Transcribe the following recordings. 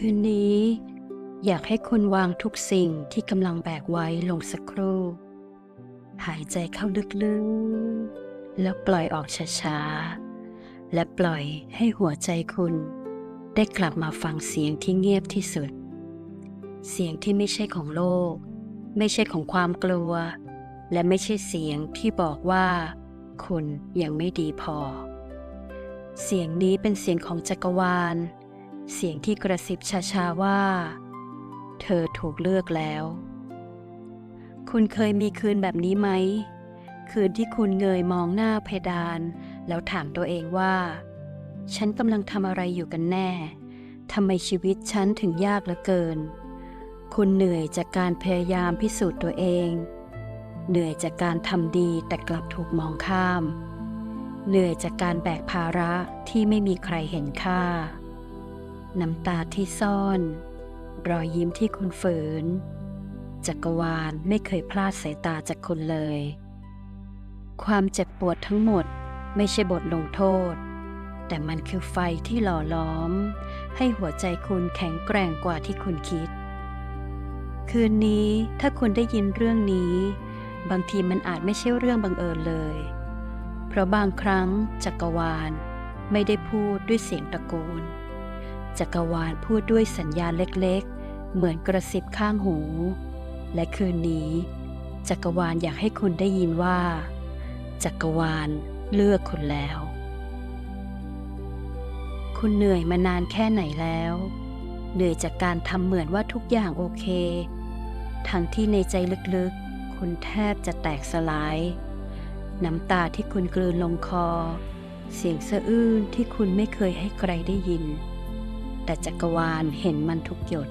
คืนนี้ อยากให้คุณวางทุกสิ่งที่กำลังแบกไว้ลงสักครู่ หายใจเข้าลึกๆ แล้วปล่อยออกช้าๆ และปล่อยให้หัวใจคุณ ได้กลับมาฟังเสียงที่เงียบที่สุด เสียงที่ไม่ใช่ของโลก ไม่ใช่ของความกลัว และไม่ใช่เสียงที่บอกว่า คุณยังไม่ดีพอ เสียงนี้เป็นเสียงของจักรวาล เสียงที่กระซิบช้าๆว่า เธอถูกเลือกแล้ว คุณเคยมีคืนแบบนี้ไหม คืนที่คุณเงยมองหน้าเพดาน แล้วถามตัวเองว่า ฉันกำลังทำอะไรอยู่กันแน่ทำไมชีวิตฉันถึงยากเหลือเกิน คุณเหนื่อยจากการพยายามพิสูจน์ตัวเอง เหนื่อยจากการทำดีแต่กลับถูกมองข้าม เหนื่อยจากการแบกภาระที่ไม่มีใครเห็นค่า น้ำตาที่ซ่อน รอยยิ้มที่คุณฝืน จักรวาลไม่เคยพลาดสายตาจากคุณเลย ความเจ็บปวดทั้งหมดไม่ใช่บทลงโทษ แต่มันคือไฟที่หล่อล้อม ให้หัวใจคุณแข็งแกร่งกว่าที่คุณคิด คืนนี้ถ้าคุณได้ยินเรื่องนี้ บางทีมันอาจไม่ใช่เรื่องบังเอิญเลย เพราะบางครั้งจักรวาลไม่ได้พูดด้วยเสียงตะโกน จักรวาลพูดด้วยสัญญาณเล็กๆ เหมือนกระซิบข้างหู และคืนนี้ จักรวาลอยากให้คุณได้ยินว่า จักรวาลเลือกคุณแล้ว คุณเหนื่อยมานานแค่ไหนแล้ว เหนื่อยจากการทำเหมือนว่าทุกอย่างโอเค ทั้งที่ในใจลึกๆ คุณแทบจะแตกสลาย น้ำตาที่คุณกลืนลงคอ เสียงสะอื้นที่คุณไม่เคยให้ใครได้ยิน แต่จักรวาลเห็นมันทุกหยด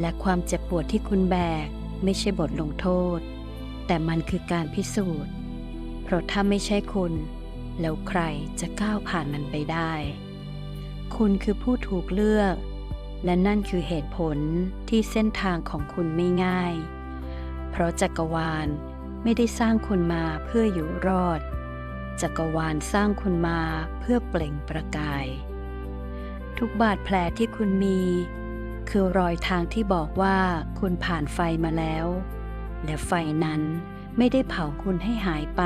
และความเจ็บปวดที่คุณแบกไม่ใช่บทลงโทษ แต่มันคือการพิสูจน์ เพราะถ้าไม่ใช่คุณ แล้วใครจะก้าวผ่านมันไปได้ คุณคือผู้ถูกเลือก และนั่นคือเหตุผลที่เส้นทางของคุณไม่ง่าย เพราะจักรวาลไม่ได้สร้างคุณมาเพื่ออยู่รอด จักรวาลสร้างคุณมาเพื่อเปล่งประกาย ทุกบาดแผลที่คุณมี คือรอยทางที่บอกว่าคุณผ่านไฟมาแล้ว และไฟนั้นไม่ได้เผาคุณให้หายไป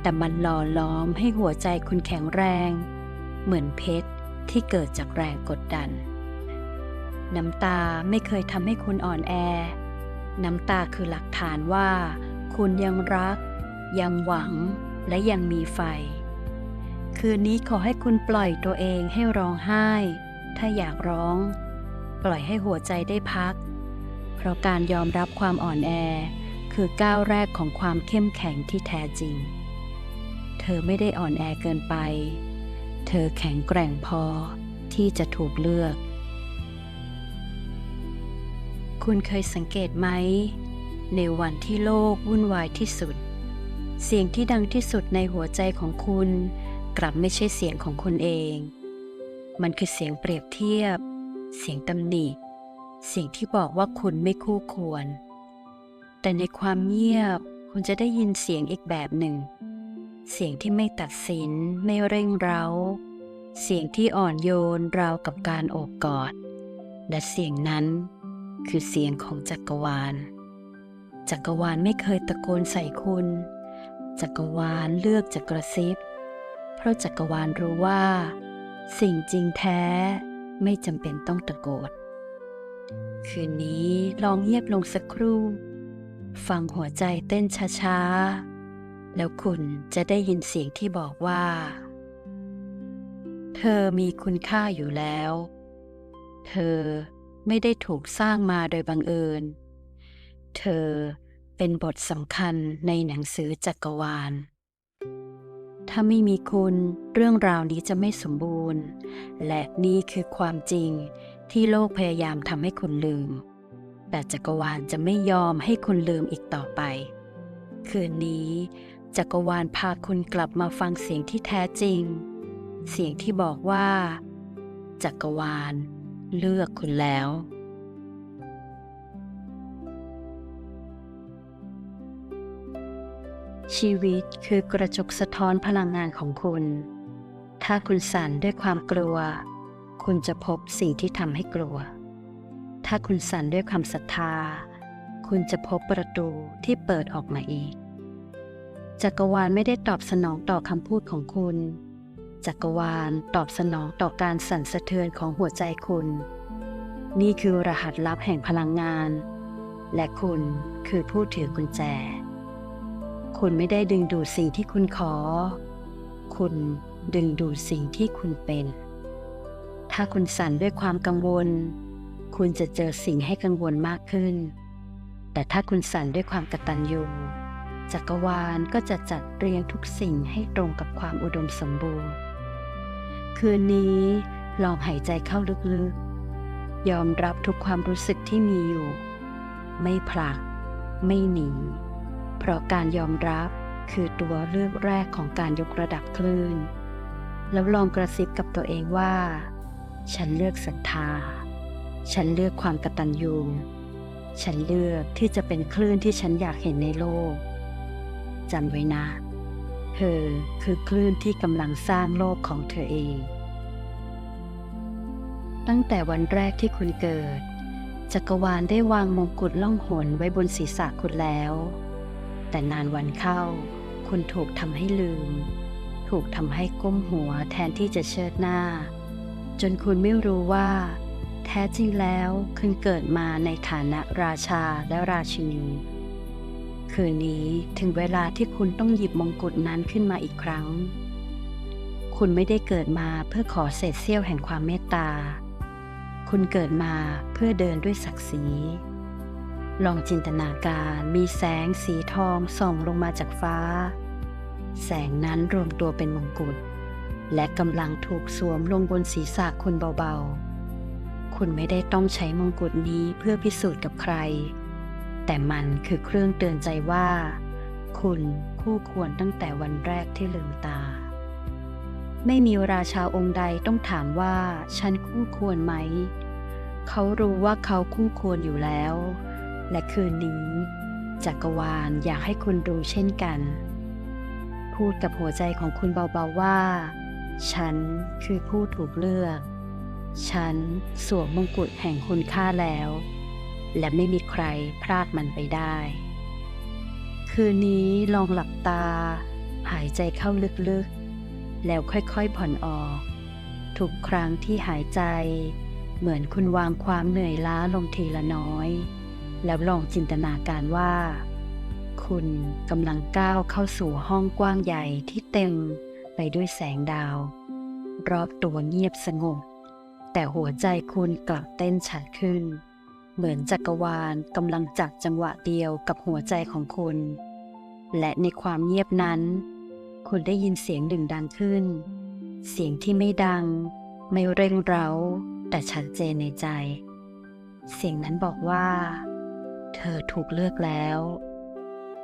แต่มันหล่อล้อมให้หัวใจคุณแข็งแรง เหมือนเพชรที่เกิดจากแรงกดดัน น้ำตาไม่เคยทำให้คุณอ่อนแอ น้ำตาคือหลักฐานว่า คุณยังรัก ยังหวังและยังมีไฟ คืนนี้ขอให้คุณปล่อยตัวเองให้ร้องไห้ ถ้าอยากร้อง ปล่อยให้หัวใจได้พัก เพราะการยอมรับความอ่อนแอ คือก้าวแรกของความเข้มแข็งที่แท้จริง เธอไม่ได้อ่อนแอเกินไป เธอแข็งแกร่งพอที่จะถูกเลือก คุณเคยสังเกตไหม ในวันที่โลกวุ่นวายที่สุด เสียงที่ดังที่สุดในหัวใจของคุณ กลับไม่ใช่เสียงของคุณเอง มันคือเสียงเปรียบเทียบ เสียงตำหนิ เสียงที่บอกว่าคุณไม่คู่ควร แต่ในความเงียบคุณจะได้ยินเสียงอีกแบบหนึ่ง เสียงที่ไม่ตัดสิน ไม่เร่งเร้า เสียงที่อ่อนโยนราวกับการโอบกอด และเสียงนั้นคือเสียงของจักรวาล จักรวาลไม่เคยตะโกนใส่คุณ จักรวาลเลือกจะกระซิบ เพราะจักรวาลรู้ว่า สิ่งจริงแท้ไม่จำเป็นต้องตะโกนคืนนี้ลองเงียบลงสักครู่ ฟังหัวใจเต้นช้าๆ แล้วคุณจะได้ยินเสียงที่บอกว่า เธอมีคุณค่าอยู่แล้ว เธอไม่ได้ถูกสร้างมาโดยบังเอิญ เธอเป็นบทสำคัญในหนังสือจักรวาล ถ้าไม่มีคุณ เรื่องราวนี้จะไม่สมบูรณ์ และนี่คือความจริงที่โลกพยายามทำให้คุณลืม แต่จักรวาลจะไม่ยอมให้คุณลืมอีกต่อไป คืนนี้ จักรวาลพาคุณกลับมาฟังเสียงที่แท้จริง เสียงที่บอกว่า จักรวาลเลือกคุณแล้ว ชีวิตคือกระจกสะท้อนพลังงานของคุณ ถ้าคุณสั่นด้วยความกลัว คุณจะพบสิ่งที่ทำให้กลัว ถ้าคุณสั่นด้วยความศรัทธา คุณจะพบประตูที่เปิดออกมาอีก จักรวาลไม่ได้ตอบสนองต่อคำพูดของคุณ จักรวาลตอบสนองต่อการสั่นสะเทือนของหัวใจคุณ นี่คือรหัสลับแห่งพลังงาน และคุณคือผู้ถือกุญแจ คุณไม่ได้ดึงดูดสิ่งที่คุณขอ คุณดึงดูดสิ่งที่คุณเป็น ถ้าคุณสั่นด้วยความกังวล คุณจะเจอสิ่งให้กังวลมากขึ้น แต่ถ้าคุณสั่นด้วยความกตัญญูจักรวาลก็จะจัดเรียงทุกสิ่งให้ตรงกับความอุดมสมบูรณ์ คืนนี้ลองหายใจเข้าลึกๆ ยอมรับทุกความรู้สึกที่มีอยู่ ไม่ผลัก ไม่หนี เพราะการยอมรับคือตัวเลือกแรกของการยกระดับคลื่น แล้วลองกระซิบกับตัวเองว่า ฉันเลือกศรัทธา ฉันเลือกความกตัญญูฉันเลือกที่จะเป็นคลื่นที่ฉันอยากเห็นในโลกจำไว้นะ เธอคือคลื่นที่กำลังสร้างโลกของเธอเอง ตั้งแต่วันแรกที่คุณเกิด จักรวาลได้วางมงกุฎล่องหนไว้บนศีรษะคุณแล้ว แต่นานวันเข้า คุณถูกทำให้ลืม ถูกทำให้ก้มหัวแทนที่จะเชิดหน้า จนคุณไม่รู้ว่า แท้จริงแล้วคุณเกิดมาในฐานะราชาและราชินี คืนนี้ถึงเวลาที่คุณต้องหยิบมงกุฎนั้นขึ้นมาอีกครั้ง คุณไม่ได้เกิดมาเพื่อขอเศษเสี้ยวแห่งความเมตตา คุณเกิดมาเพื่อเดินด้วยศักดิ์ศรี ลองจินตนาการมีแสงสีทองส่องลงมาจากฟ้า แสงนั้นรวมตัวเป็นมงกุฎและกำลังถูกสวมลงบนศีรษะคุณเบาๆ คุณไม่ได้ต้องใช้มงกุฎนี้เพื่อพิสูจน์กับใคร แต่มันคือเครื่องเตือนใจว่า คุณคู่ควรตั้งแต่วันแรกที่ลืมตา ไม่มีราชาองค์ใดต้องถามว่า ฉันคู่ควรไหม เขารู้ว่าเขาคู่ควรอยู่แล้ว และคืนนี้จักรวาลอยากให้คุณรู้เช่นกัน พูดกับหัวใจของคุณเบาๆว่า ฉันคือผู้ถูกเลือก ฉันสวมมงกุฎแห่งคุณค่าแล้ว และไม่มีใครพลาดมันไปได้ คืนนี้ลองหลับตา หายใจเข้าลึกๆ แล้วค่อยๆผ่อนออก ทุกครั้งที่หายใจ เหมือนคุณวางความเหนื่อยล้าลงทีละน้อย แล้วลองจินตนาการว่า คุณกำลังก้าวเข้าสู่ห้องกว้างใหญ่ที่เต็มไปด้วยแสงดาว รอบตัวเงียบสงบ แต่หัวใจคุณกลับเต้นฉัดขึ้น เหมือนจักรวาลกำลังจับจังหวะเดียวกับหัวใจของคุณ และในความเงียบนั้น คุณได้ยินเสียงดึงดังขึ้น เสียงที่ไม่ดัง ไม่เร่งเร้า แต่ชัดเจนในใจ เสียงนั้นบอกว่า เธอถูกเลือกแล้ว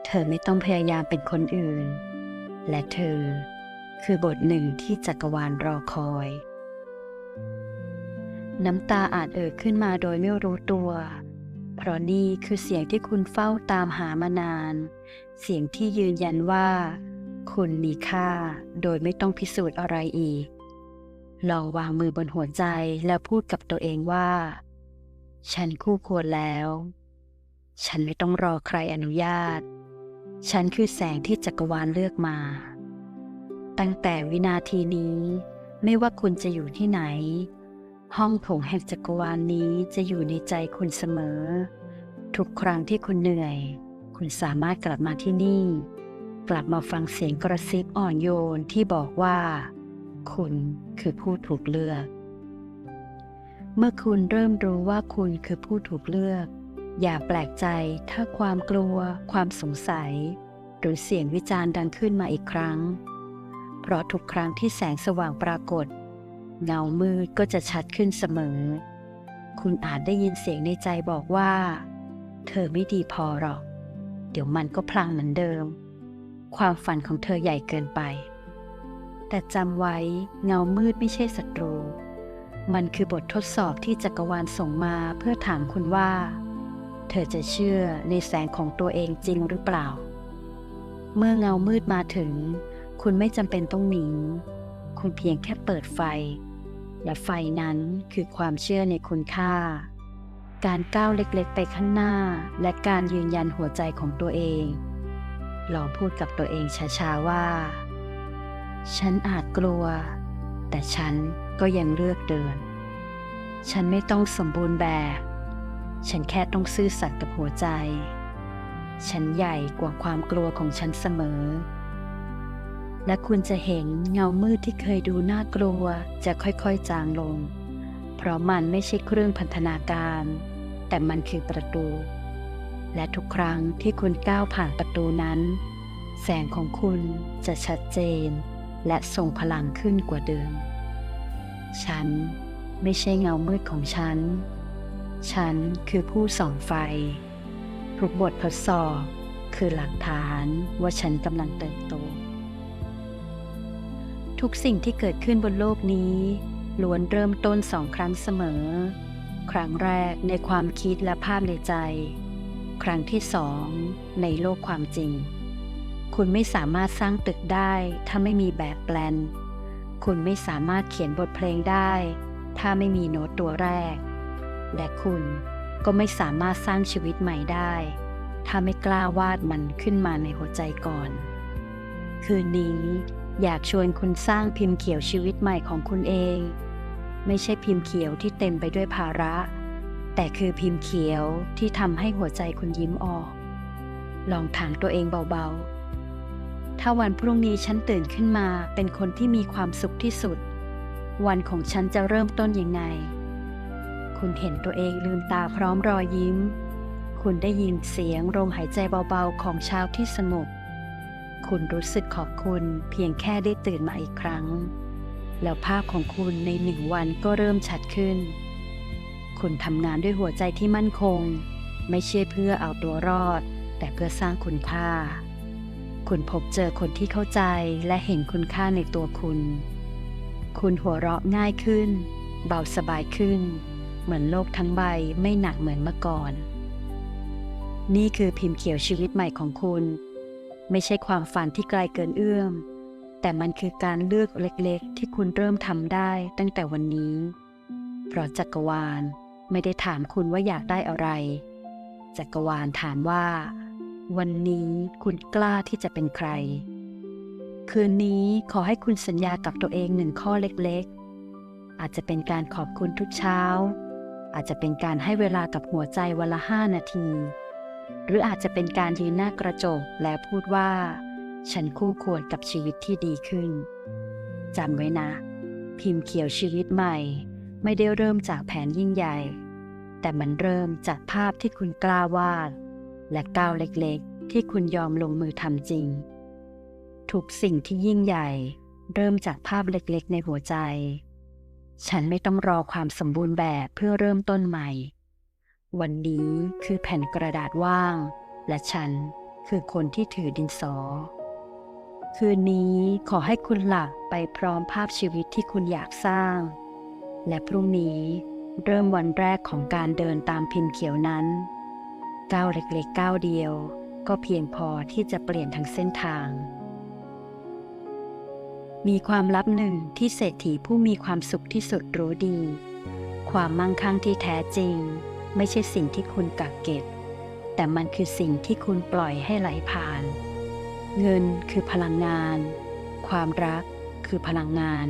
เธอไม่ต้องพยายามเป็นคนอื่น และเธอคือบทหนึ่งที่จักรวาลรอคอย น้ำตาอาจเอ่อขึ้นมาโดยไม่รู้ตัว เพราะนี่คือเสียงที่คุณเฝ้าตามหามานาน เสียงที่ยืนยันว่า คุณมีค่าโดยไม่ต้องพิสูจน์อะไรอีก ลองวางมือบนหัวใจแล้วพูดกับตัวเองว่า ฉันคู่ควรแล้ว ฉันไม่ต้องรอใครอนุญาต ฉันคือแสงที่จักรวาลเลือกมา ตั้งแต่วินาทีนี้ไม่ว่าคุณจะอยู่ที่ไหน ห้องโถงแห่งจักรวาลนี้จะอยู่ในใจคุณเสมอ ทุกครั้งที่คุณเหนื่อย คุณสามารถกลับมาที่นี่ กลับมาฟังเสียงกระซิบอ่อนโยนที่บอกว่า คุณคือผู้ถูกเลือก เมื่อคุณเริ่มรู้ว่าคุณคือผู้ถูกเลือก อย่าแปลกใจถ้าความกลัว ความสงสัย หรือเสียงวิจารณ์ดังขึ้นมาอีกครั้ง เพราะทุกครั้งที่แสงสว่างปรากฏ เงามืดก็จะชัดขึ้นเสมอ คุณอาจได้ยินเสียงในใจบอกว่า เธอไม่ดีพอหรอก เดี๋ยวมันก็พลังเหมือนเดิม ความฝันของเธอใหญ่เกินไป แต่จำไว้เงามืดไม่ใช่ศัตรู มันคือบททดสอบที่จักรวาลส่งมาเพื่อถามคุณว่า เธอจะเชื่อในแสงของตัวเองจริงหรือเปล่า เมื่อเงามืดมาถึง คุณไม่จำเป็นต้องหนี คุณเพียงแค่เปิดไฟ และไฟนั้นคือความเชื่อในคุณค่า การก้าวเล็กๆ ไปข้างหน้า และการยืนยันหัวใจของตัวเอง ลองพูดกับตัวเองช้าๆว่า ฉันอาจกลัว แต่ฉันก็ยังเลือกเดิน ฉันไม่ต้องสมบูรณ์แบบ ฉันแค่ต้องซื่อสัตย์กับหัวใจ ฉันใหญ่กว่าความกลัวของฉันเสมอ และคุณจะเห็นเงามืดที่เคยดูน่ากลัวจะค่อยๆจางลง เพราะมันไม่ใช่เครื่องพันธนาการ แต่มันคือประตู และทุกครั้งที่คุณก้าวผ่านประตูนั้น แสงของคุณจะชัดเจน และทรงพลังขึ้นกว่าเดิม ฉันไม่ใช่เงามืดของฉัน ฉันคือผู้ส่องไฟ ทุกบททดสอบคือหลักฐานว่าฉันกำลังเติบโต ทุกสิ่งที่เกิดขึ้นบนโลกนี้ล้วนเริ่มต้นสองครั้งเสมอ ครั้งแรกในความคิดและภาพในใจ ครั้งที่สองในโลกความจริง คุณไม่สามารถสร้างตึกได้ถ้าไม่มีแบบแปลน คุณไม่สามารถเขียนบทเพลงได้ ถ้าไม่มีโน้ตตัวแรก และคุณก็ไม่สามารถสร้างชีวิตใหม่ได้ ถ้าไม่กล้าวาดมันขึ้นมาในหัวใจก่อน คืนนี้อยากชวนคุณสร้างพิมพ์เขียวชีวิตใหม่ของคุณเอง ไม่ใช่พิมพ์เขียวที่เต็มไปด้วยภาระ แต่คือพิมพ์เขียวที่ทำให้หัวใจคุณยิ้มออก ลองถามตัวเองเบาๆ ถ้าวันพรุ่งนี้ฉันตื่นขึ้นมาเป็นคนที่มีความสุขที่สุด วันของฉันจะเริ่มต้นยังไง คุณเห็นตัวเองลืมตาพร้อมรอยยิ้ม คุณได้ยินเสียงลมหายใจเบาๆของเช้าที่สงบ คุณรู้สึกขอบคุณเพียงแค่ได้ตื่นมาอีกครั้ง แล้วภาพของคุณในหนึ่งวันก็เริ่มชัดขึ้น คุณทำงานด้วยหัวใจที่มั่นคง ไม่ใช่เพื่อเอาตัวรอด แต่เพื่อสร้างคุณค่า คุณพบเจอคนที่เข้าใจและเห็นคุณค่าในตัวคุณ คุณหัวเราะง่ายขึ้น เบาสบายขึ้น เหมือนโลกทั้งใบไม่หนักเหมือนเมื่อก่อน นี่คือพิมพ์เขียวชีวิตใหม่ของคุณ ไม่ใช่ความฝันที่ไกลเกินเอื้อม แต่มันคือการเลือกเล็กๆ ที่คุณเริ่มทำได้ตั้งแต่วันนี้ เพราะจักรวาลไม่ได้ถามคุณว่าอยากได้อะไร จักรวาลถามว่า วันนี้คุณกล้าที่จะเป็นใคร คืนนี้ขอให้คุณสัญญากับตัวเองหนึ่งข้อเล็กๆ อาจจะเป็นการขอบคุณทุกเช้า อาจจะเป็นการให้เวลากับหัวใจวันละห้านาที หรืออาจจะเป็นการยืนหน้ากระจกและพูดว่า ฉันคู่ควรกับชีวิตที่ดีขึ้นจำไว้นะ พิมพ์เขียวชีวิตใหม่ ไม่ได้เริ่มจากแผนยิ่งใหญ่ แต่มันเริ่มจากภาพที่คุณกล้าวาด และก้าวเล็กๆ ที่คุณยอมลงมือทำจริง ทุกสิ่งที่ยิ่งใหญ่ เริ่มจากภาพเล็กๆ ในหัวใจ ฉันไม่ต้องรอความสมบูรณ์แบบเพื่อเริ่มต้นใหม่ วันนี้คือแผ่นกระดาษว่าง และฉันคือคนที่ถือดินสอ คืนนี้ขอให้คุณหลับไปพร้อมภาพชีวิตที่คุณอยากสร้าง และพรุ่งนี้เริ่มวันแรกของการเดินตามพิมพ์เขียวนั้นก้าวเล็กๆก้าวเดียว ก็เพียงพอที่จะเปลี่ยนทั้งเส้นทาง มีความลับหนึ่งที่เศรษฐีผู้มีความสุขที่สุดรู้ดี ความมั่งคั่งที่แท้จริง ไม่ใช่สิ่งที่คุณกักเก็บ แต่มันคือสิ่งที่คุณปล่อยให้ไหลผ่าน เงินคือพลังงาน ความรักคือพลังงาน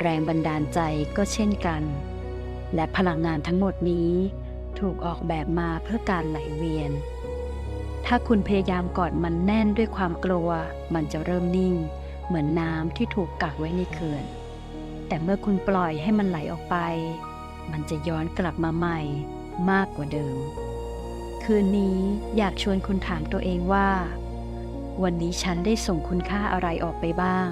แรงบันดาลใจก็เช่นกัน และพลังงานทั้งหมดนี้ ถูกออกแบบมาเพื่อการไหลเวียน ถ้าคุณพยายามกอดมันแน่นด้วยความกลัว มันจะเริ่มนิ่ง เหมือนน้ำที่ถูกกักไว้ในเขื่อน แต่เมื่อคุณปล่อยให้มันไหลออกไป มันจะย้อนกลับมาใหม่มากกว่าเดิม คืนนี้อยากชวนคุณถามตัวเองว่า วันนี้ฉันได้ส่งคุณค่าอะไรออกไปบ้าง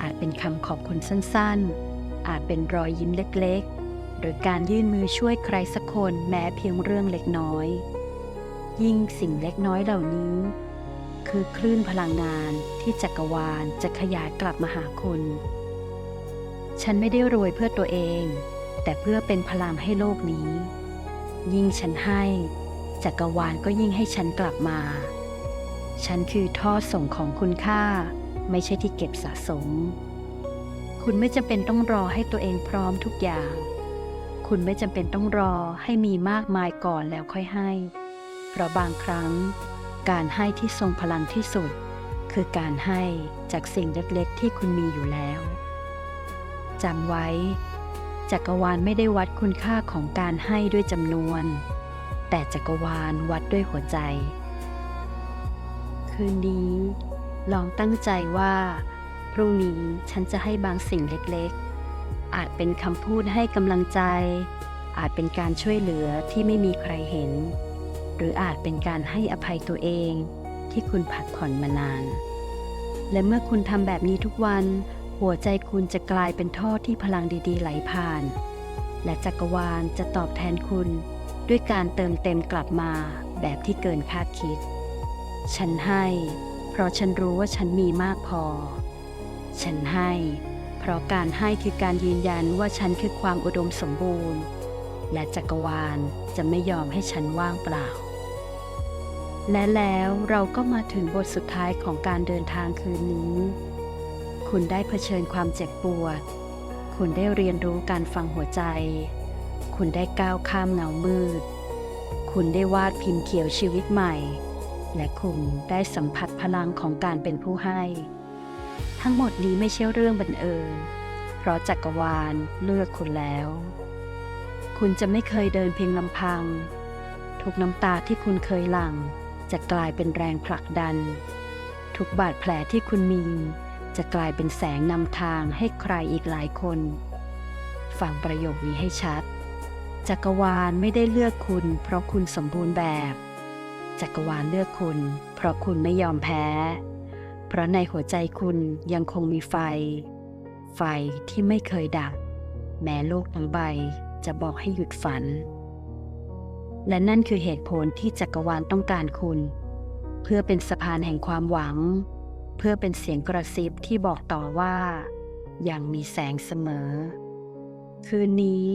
อาจเป็นคำขอบคุณสั้นๆ อาจเป็นรอยยิ้มเล็กๆ หรือการยื่นมือช่วยใครสักคนแม้เพียงเรื่องเล็กน้อย ยิ่งสิ่งเล็กน้อยเหล่านี้ คือคลื่นพลังงานที่จักรวาลจะขยายกลับมาหาคุณ ฉันไม่ได้รวยเพื่อตัวเอง แต่เพื่อเป็นพลังให้โลกนี้ ยิ่งฉันให้ จักรวาลก็ยิ่งให้ฉันกลับมา ฉันคือท่อส่งของคุณค่า ไม่ใช่ที่เก็บสะสม คุณไม่จำเป็นต้องรอให้ตัวเองพร้อมทุกอย่าง คุณไม่จำเป็นต้องรอให้มีมากมายก่อนแล้วค่อยให้ เพราะบางครั้ง การให้ที่ทรงพลังที่สุด คือการให้จากสิ่งเล็กๆ ที่คุณมีอยู่แล้วจำไว้ จักรวาลไม่ได้วัดคุณค่าของการให้ด้วยจำนวน แต่จักรวาลวัดด้วยหัวใจ คืนนี้ ลองตั้งใจว่า พรุ่งนี้ฉันจะให้บางสิ่งเล็กๆ อาจเป็นคำพูดให้กำลังใจ อาจเป็นการช่วยเหลือที่ไม่มีใครเห็น หรืออาจเป็นการให้อภัยตัวเองที่คุณผัดผ่อนมานาน และเมื่อคุณทำแบบนี้ทุกวัน หัวใจคุณจะกลายเป็นท่อที่พลังดีๆ ไหลผ่าน และจักรวาลจะตอบแทนคุณ ด้วยการเติมเต็มกลับมาแบบที่เกินคาดคิด ฉันให้ เพราะฉันรู้ว่าฉันมีมากพอ ฉันให้ เพราะการให้คือการยืนยันว่าฉันคือความอุดมสมบูรณ์ และจักรวาลจะไม่ยอมให้ฉันว่างเปล่า และแล้วเราก็มาถึงบทสุดท้ายของการเดินทางคืนนี้ คุณได้เผชิญความเจ็บปวด คุณได้เรียนรู้การฟังหัวใจ คุณได้ก้าวข้ามเงามืด คุณได้วาดพิมพ์เขียวชีวิตใหม่ และคุณได้สัมผัสพลังของการเป็นผู้ให้ ทั้งหมดนี้ไม่ใช่เรื่องบังเอิญ เพราะจักรวาลเลือกคุณแล้ว คุณจะไม่เคยเดินเพียงลำพัง ทุกน้ำตาที่คุณเคยหลั่ง จะกลายเป็นแรงผลักดัน ทุกบาดแผลที่คุณมี จะกลายเป็นแสงนำทางให้ใครอีกหลายคน ฟังประโยคนี้ให้ชัด จักรวาลไม่ได้เลือกคุณ เพราะคุณสมบูรณ์แบบ จักรวาลเลือกคุณ เพราะคุณไม่ยอมแพ้ เพราะในหัวใจคุณยังคงมีไฟ ไฟที่ไม่เคยดับ แม้โลกทั้งใบจะบอกให้หยุดฝัน และนั่นคือเหตุผลที่จักรวาลต้องการคุณ เพื่อเป็นสะพานแห่งความหวัง เพื่อเป็นเสียงกระซิบที่บอกต่อว่ายังมีแสงเสมอ คืนนี้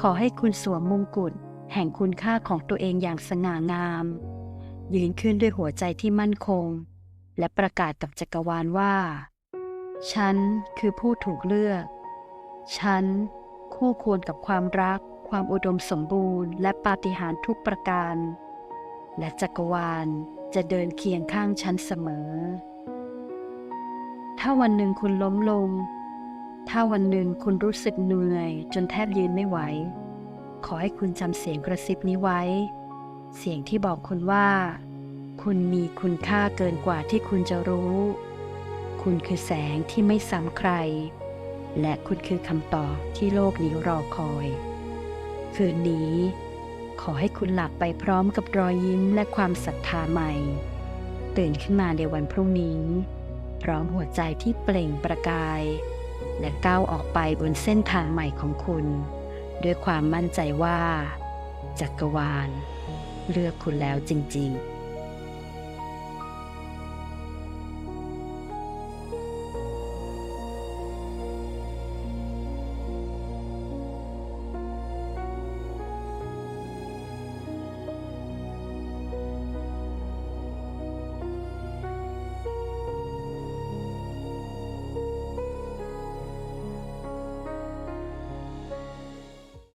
ขอให้คุณสวมมงกุฎแห่งคุณค่าของตัวเองอย่างสง่างาม ยืนขึ้นด้วยหัวใจที่มั่นคง และประกาศกับจักรวาลว่า ฉันคือผู้ถูกเลือก ฉันคู่ควรกับความรัก ความอุดมสมบูรณ์และปาฏิหาริย์ทุกประการ และจักรวาลจะเดินเคียงข้างฉันเสมอ ถ้าวันหนึ่งคุณล้มลง ถ้าวันหนึ่งคุณรู้สึกเหนื่อย จนแทบยืนไม่ไหว ขอให้คุณจำเสียงกระซิบนี้ไว้ เสียงที่บอกคุณว่า คุณมีคุณค่าเกินกว่าที่คุณจะรู้ คุณคือแสงที่ไม่ซ้ำใคร และคุณคือคำตอบที่โลกนี้รอคอย คืนนี้ ขอให้คุณหลับไปพร้อมกับรอยยิ้มและความศรัทธาใหม่ ตื่นขึ้นมาในวันพรุ่งนี้ พร้อมหัวใจที่เปล่งประกาย และก้าวออกไปบนเส้นทางใหม่ของคุณ ด้วยความมั่นใจว่า จักรวาล เลือกคุณแล้วจริง ๆ